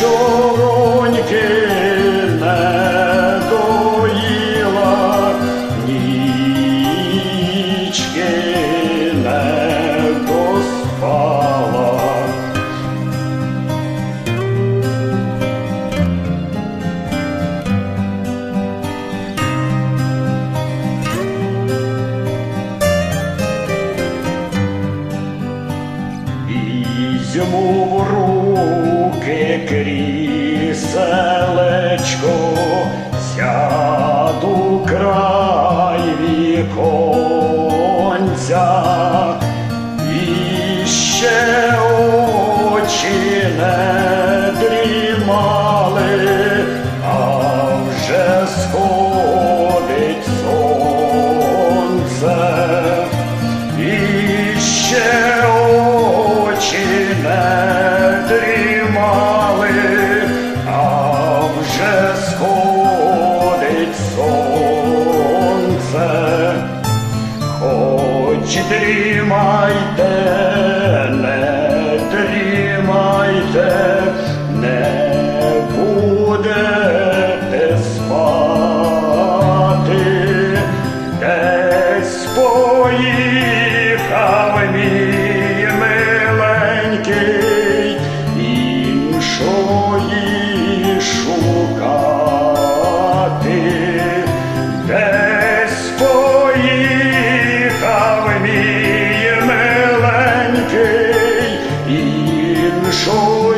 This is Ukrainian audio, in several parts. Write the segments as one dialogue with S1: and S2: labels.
S1: sure. віконця і ще очі не дрімали, а вже сходить сонце, і ще очі не. I. show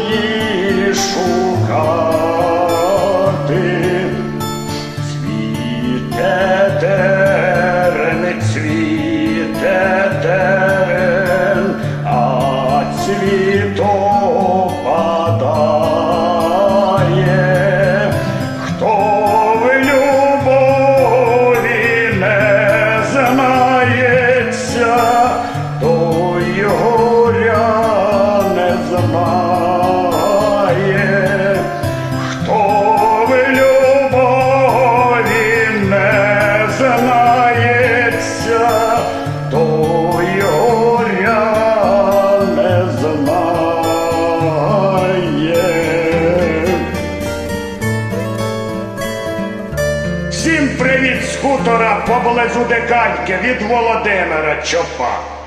S1: скульптора поблизу декальки від Володимира Чопа.